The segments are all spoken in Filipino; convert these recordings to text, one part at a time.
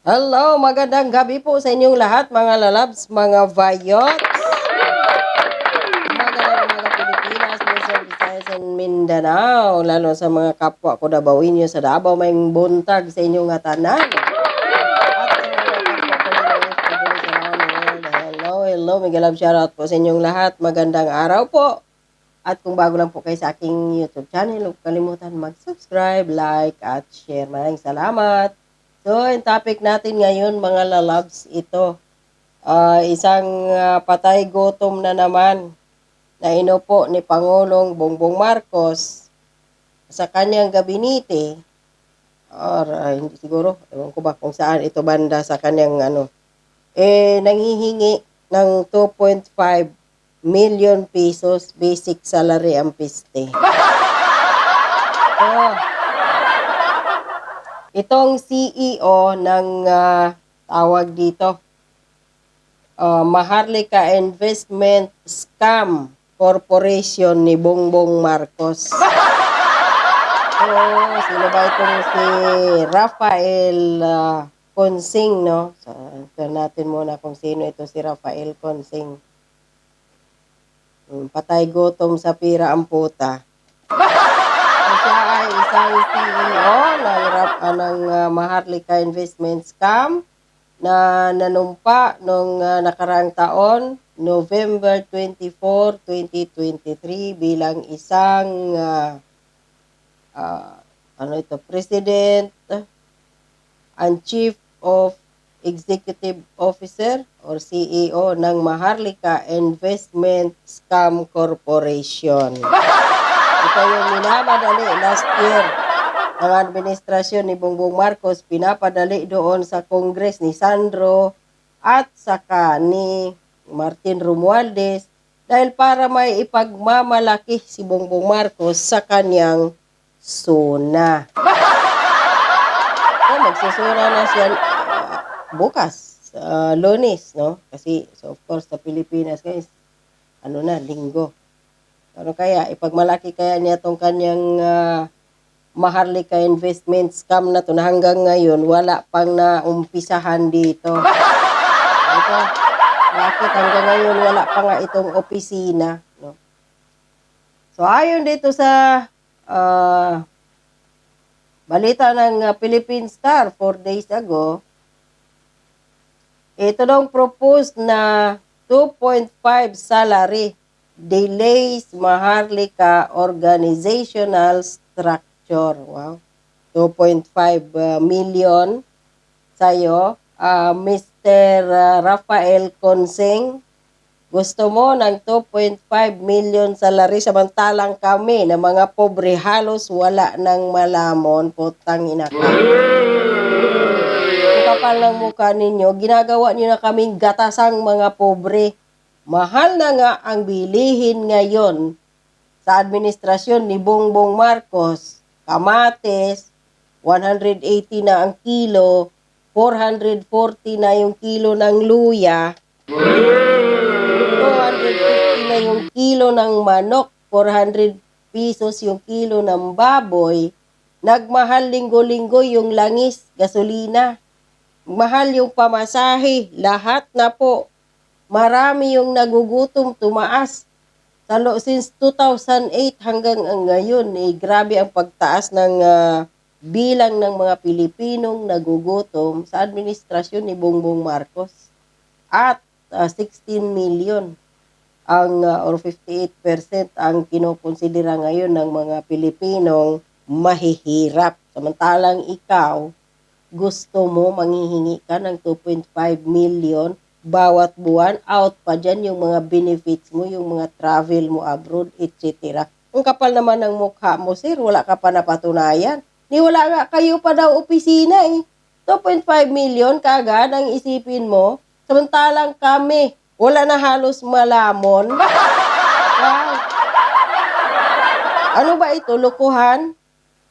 Hello, magandang gabi po sa inyong lahat, mga lalabs, mga vayots. Magandang mga Pilipinas, Luzon, Visayas, and Mindanao. Lalo sa mga kapwa ko Dabawinyo sa Davao, may buntag sa inyong nga tanan. At sa mga kapwa ko nila sa world, hello, hello, mega love shoutout po sa inyong lahat. Magandang araw po. At kung bago lang po kayo sa aking YouTube channel, huwag kalimutan mag-subscribe, like, at share. Maraming salamat. So, yung topic natin ngayon, mga lalabs, ito. Ah, isang ah, patay gutom na naman na inupo ni Pangulong Bongbong Marcos sa kanyang gabinete or ah, hindi siguro, ewan ko ba kung saan ito banda sa kanyang ano, eh, nanghihingi ng 2.5 million pesos basic salary ang piste. Oh, Itong CEO ng ah, tawag dito, ah, Maharlika Investment Scam Corporation ni Bongbong Marcos. So, sino ba itong si Rafael ah, Consing, no? So, ito natin muna kung sino ito si Rafael Consing. Hmm, Patay gutom sa pira ang puta. So, siya ay isang CEO ng, ah, ng ah, Maharlika Investment Scam na nanumpa noong ah, nakaraang taon, November 24, 2023 bilang isang ah, ah, ano ito, President and Chief of Executive Officer or CEO ng Maharlika Investment Scam Corporation. Ito yung minamadali last year. Ang administrasyon ni Bongbong Marcos pinapadali doon sa Congress ni Sandro at saka ni Martin Romualdez dahil para may ipagmamalaki si Bongbong Marcos sa kanyang suna. So, magsusura na siya ah, bukas, sa lunes, no? Kasi, so of course, sa Pilipinas, guys, ano na, linggo. Ano kaya, ipagmalaki kaya niya tong kanyang ah, Maharlika investment scam na to na hanggang ngayon wala pang naumpisahan dito. Ito, bakit hanggang ngayon wala pa nga itong opisina, no? So ayon dito sa ah, balita ng Philippine Star 4 days ago, ito daw proposed na 2.5 salary delays Maharlika organizational structure. Wow. 2.5 uh, million sa'yo. Uh, Mr. Rafael Consing, gusto mo ng 2.5 million salary samantalang kami na mga pobre halos wala nang malamon putang ina ka. Kapal ng mukha ninyo, ginagawa niyo na kaming gatasang mga pobre. Mahal na nga ang bilihin ngayon sa administrasyon ni Bongbong Marcos. Kamates, 180 na ang kilo, 440 na yung kilo ng luya, 250 na yung kilo ng manok, 400 pesos yung kilo ng baboy, nagmahal linggo-linggo yung langis, gasolina, mahal yung pamasahe, lahat na po. Marami yung nagugutom, tumaas. Talo since 2008 hanggang ang ngayon, eh, grabe ang pagtaas ng ah, bilang ng mga Pilipinong nagugutom sa administrasyon ni Bongbong Marcos. At ah, 16 million ang ah, or 58% ang kinokonsidera ngayon ng mga Pilipinong mahihirap. Samantalang ikaw, gusto mo manghihingi ka ng 2.5 million bawat buwan, out pa dyan yung mga benefits mo, yung mga travel mo abroad, etc. Ang kapal naman ng mukha mo, sir, wala ka pa napatunayan. Ni wala nga kayo pa daw opisina eh. 2.5 million kagad ang isipin mo. Samantalang kami, wala na halos malamon. Ano ba ito? Lokohan?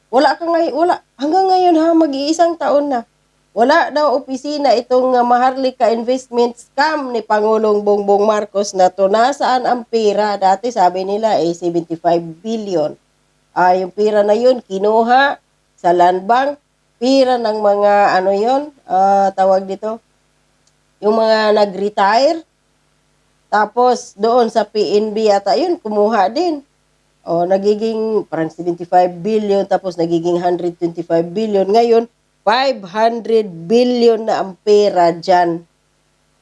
Wala ka ngayon, wala. Hanggang ngayon ha, mag-iisang taon na. Wala daw opisina itong uh, Maharlika Investment Scam ni Pangulong Bongbong Marcos na to. Nasaan ang pera? Dati sabi nila eh 75 billion. Ah, yung pera na yun kinuha sa land bank pira ng mga ano yon ah, tawag dito, yung mga nag-retire. Tapos doon sa PNB ata yun, kumuha din. O nagiging parang 75 billion tapos nagiging 125 billion. Ngayon, 500 billion na ang pera dyan.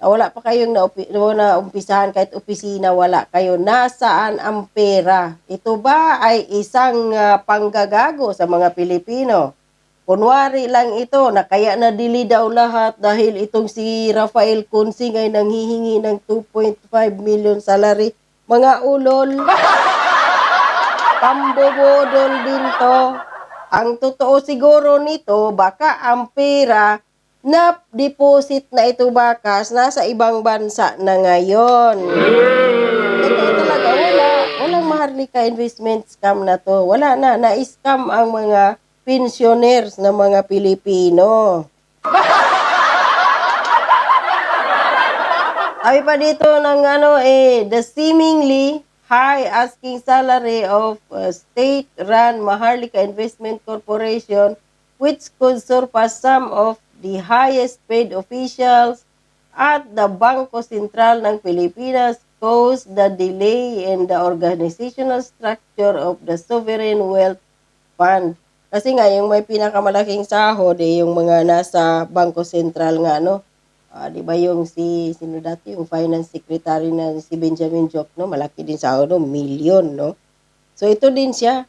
Wala pa kayong na, na umpisahan kahit opisina wala kayo. Nasaan ang pera? Ito ba ay isang ah, panggagago sa mga Pilipino? Kunwari lang ito na kaya nadili daw lahat dahil itong si Rafael Consing ay nanghihingi ng 2.5 million salary. Mga ulol, pambobodol din to. Ang totoo siguro nito, baka ang pera na deposit na ito bakas nasa ibang bansa na ngayon. Totoo talaga, wala. Walang Maharlika investment scam na to. Wala na. Na-scam ang mga pensioners ng mga Pilipino. Sabi pa dito ng ano eh, the seemingly high asking salary of uh, state-run Maharlika Investment Corporation which could surpass some of the highest paid officials at the Bangko Sentral ng Pilipinas caused the delay in the organizational structure of the Sovereign Wealth Fund. Kasi nga, yung may pinakamalaking sahod, eh, yung mga nasa Bangko Sentral nga, no? Ah, di ba yung si, sino dati, yung finance secretary na si Benjamin Jock, no? Malaki din sahod, no? Million, no? So, ito din siya.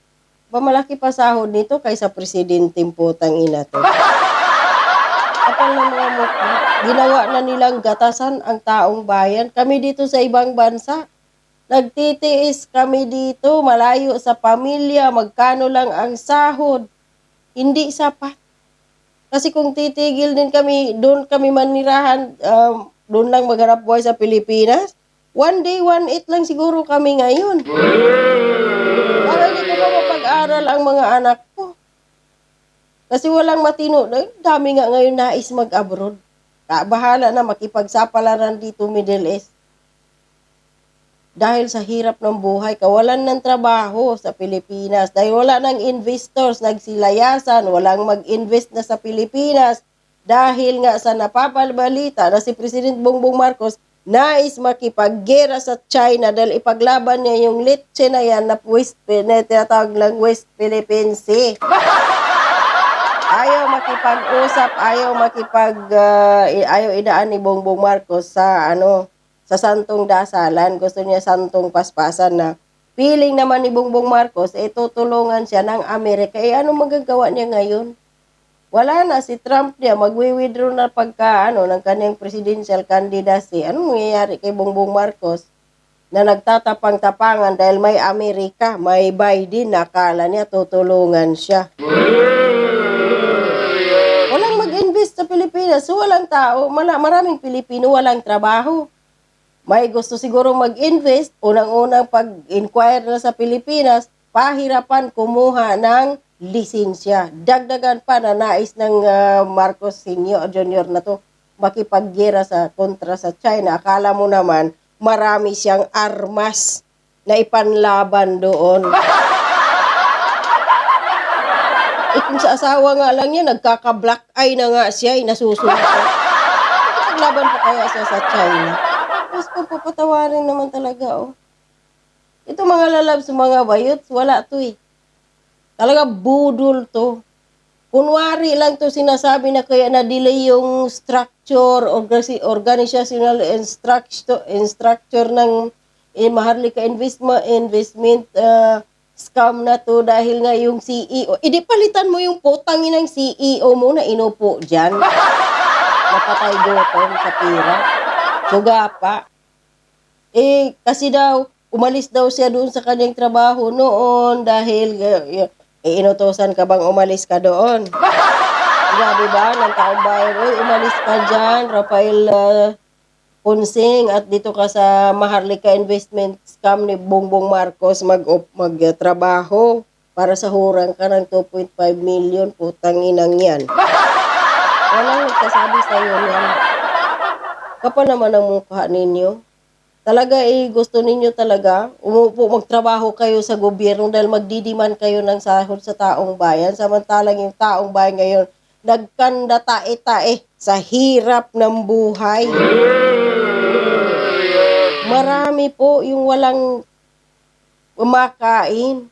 Ba malaki pa sahod nito kaysa presidenteng putang ina to. Kapal na mga mukha. Ginawa na nilang gatasan ang taong bayan. Kami dito sa ibang bansa, nagtitiis kami dito, malayo sa pamilya, magkano lang ang sahod. Hindi sapat. Kasi kung titigil din kami, doon kami manirahan, um, doon lang maghanap buhay sa Pilipinas, one day, one eight lang siguro kami ngayon. Para hindi ko mapag-aral ang mga anak ko? Kasi walang matino. Dami nga ngayon nais mag-abroad. Ka- Bahala na makipagsapalaran dito Middle East. Dahil sa hirap ng buhay, kawalan ng trabaho sa Pilipinas. Dahil wala ng investors, nagsilayasan, walang mag-invest na sa Pilipinas. Dahil nga sa napapalbalita na si President Bongbong Marcos nais makipaggera sa China dahil ipaglaban niya yung litse na yan na West, na tinatawag lang West Philippine Sea. Ayaw makipag-usap, ayaw makipag i- ayaw idaan ni Bongbong Marcos sa ano sa santong dasalan. Gusto niya santong paspasan na feeling naman ni Bongbong Marcos eh tutulungan siya ng Amerika. Eh ano magagawa niya ngayon? Wala na si Trump niya magwi-withdraw na pagka ano ng kanyang presidential candidacy. Anong mangyayari kay Bongbong Marcos? na nagtatapang-tapangan dahil may Amerika, may Biden, nakala niya tutulungan siya. Walang mag-invest sa Pilipinas. So, walang tao. Maraming Pilipino walang trabaho. May gusto siguro mag-invest. Unang-unang pag-inquire na sa Pilipinas, pahirapan kumuha ng lisensya. Dagdagan pa na nais ng ah, Marcos Senior Junior na to makipaggera sa kontra sa China. Akala mo naman marami siyang armas na ipanlaban doon. Eh kung sa asawa nga lang niya, nagkaka-black eye na nga siya, eh, nasusunod. Nakipaglaban pa kaya siya sa China? Tapos kung papatawarin naman talaga, oh. Ito mga lalabs, mga bayot, wala to eh. Talaga budol to. Kunwari lang to sinasabi na kaya na-delay yung structure, organi- organizational structure, structure ng eh, Maharlika Investment, investment uh, scam na to dahil nga yung CEO. Idi palitan mo yung putangin ng CEO mo na inupo dyan. Napatay gutom sa pira. Suga pa. Eh, kasi daw, umalis daw siya doon sa kanyang trabaho noon dahil uh, eh, inutosan ka bang umalis ka doon? Grabe ba? Ng taong bayan, uy, umalis ka dyan, Rafael uh, Punsing, at dito ka sa Maharlika Investment Scam ni Bongbong Marcos mag magtrabaho para sa hurang ka ng 2.5 million, putang inang yan. Walang nagsasabi sa iyo yan. Kapal naman ang mukha ninyo. Talaga eh, gusto ninyo talaga, umupo, magtrabaho kayo sa gobyerno dahil magdidiman kayo ng sahod sa taong bayan. Samantalang yung taong bayan ngayon, nagkanda tae-tae sa hirap ng buhay. Marami po yung walang umakain.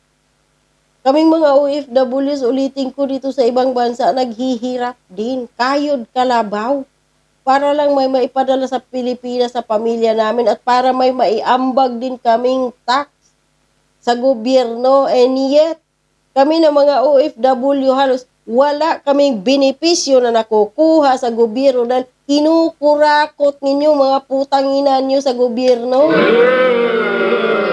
Kaming mga OFWs, ulitin ko dito sa ibang bansa, naghihirap din. Kayod kalabaw. Para lang may maipadala sa Pilipinas sa pamilya namin at para may maiambag din kaming tax sa gobyerno. And yet, kami na mga OFW halos wala kaming benepisyo na nakukuha sa gobyerno dahil kinukurakot ninyo mga putang ina nyo sa gobyerno.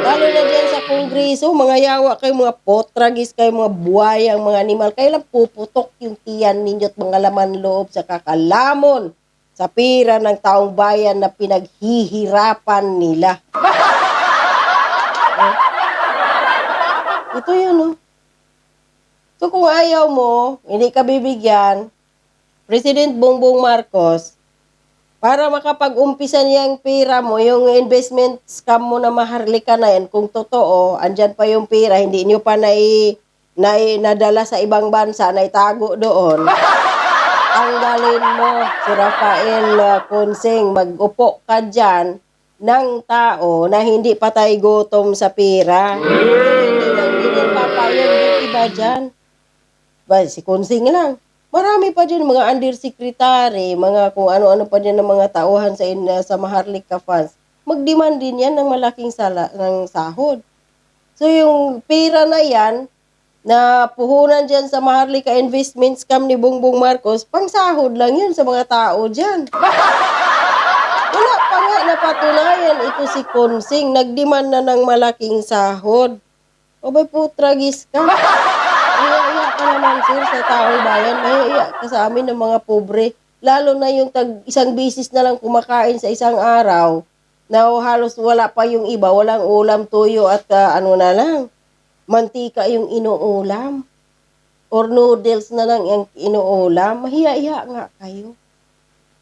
Lalo na dyan sa kongreso, mga yawa kayo, mga potragis kayo, mga buhayang, mga animal, kayo lang puputok yung tiyan ninyo at mga laman loob sa kakalamon sa pira ng taong bayan na pinaghihirapan nila. Ito yun, oh. So kung ayaw mo, hindi ka bibigyan, President Bongbong Marcos, para makapag-umpisa niyang pera mo, yung investment scam mo na maharlika na yan, kung totoo, andyan pa yung pera, hindi niyo pa nai, nai, nadala sa ibang bansa, na itago doon. Tanggalin mo si Rafael Conseng, mag-upo ka dyan ng tao na hindi patay gutom sa pera. hindi din papayag iba dyan. Ba, si Conseng lang. Marami pa dyan, mga undersecretary, mga kung ano-ano pa dyan ng mga tauhan sa, in, sa Maharlika funds. Mag-demand din yan ng malaking sala, ng sahod. So yung pera na yan, na puhunan dyan sa Maharlika Investment Scam ni Bongbong Marcos, pang sahod lang yun sa mga tao dyan. Wala pa nga napatunayan ito si Consing. Nagdemand na ng malaking sahod. O ba po, tragis ka. Iya-iya ka naman, sir, sa taong bayan. Mahiya ka sa amin ng mga pobre. Lalo na yung tag isang bisis na lang kumakain sa isang araw na halos wala pa yung iba, walang ulam, tuyo at ah, ano na lang, mantika yung inuulam. Or noodles na lang yung inuulam. Mahiya-iya nga kayo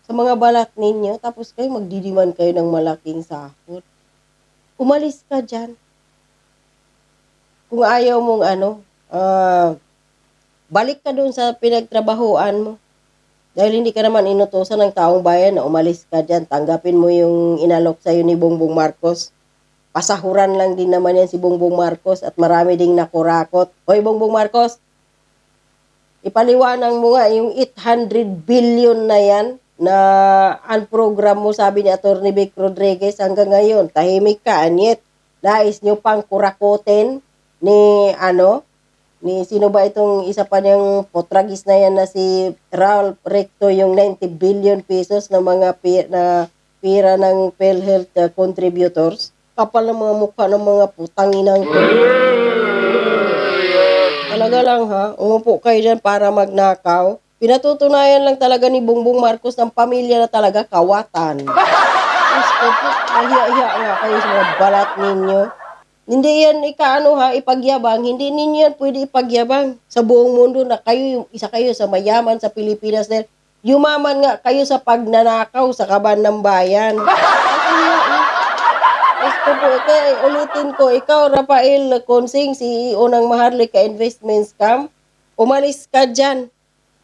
sa mga balat ninyo, tapos kayo magdidiman kayo ng malaking sahod. Umalis ka dyan. Kung ayaw mong ano, ah, balik ka doon sa pinagtrabahoan mo. Dahil hindi ka naman inutosan ng taong bayan na umalis ka dyan, tanggapin mo yung inalok sa'yo ni Bongbong Marcos. Pasahuran lang din naman yan si Bongbong Marcos at marami ding nakurakot. Hoy Bongbong Marcos, ipaliwanag mo nga yung 800 billion na yan na ang program mo sabi ni Atty. Vic Rodriguez hanggang ngayon. Tahimik ka, anyet. Nais nyo pang kurakotin ni ano, ni sino ba itong isa pa niyang potragis na yan na si Raul Recto yung 90 billion pesos na mga pi- na pira ng PhilHealth uh, contributors. Kapal ng mga mukha ng mga putanginang ko. Talaga lang ha, umupo kayo dyan para magnakaw. Pinatutunayan lang talaga ni Bongbong Marcos ng pamilya na talaga kawatan. Mahiya-hiya nga kayo sa mga balat ninyo. Hindi yan ikaano ha, ipagyabang. Hindi ninyo yan pwede ipagyabang sa buong mundo na kayo isa kayo sa mayaman sa Pilipinas dahil yumaman nga kayo sa pagnanakaw sa kaban ng bayan. Mahiya, eh. Ulitin ko, ikaw, Rafael Consing, CEO ng Maharlika Investment Scam, umalis ka dyan.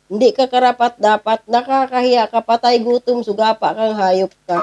Hindi ka karapat dapat, nakakahiya ka, patay gutom, sugapa kang hayop ka.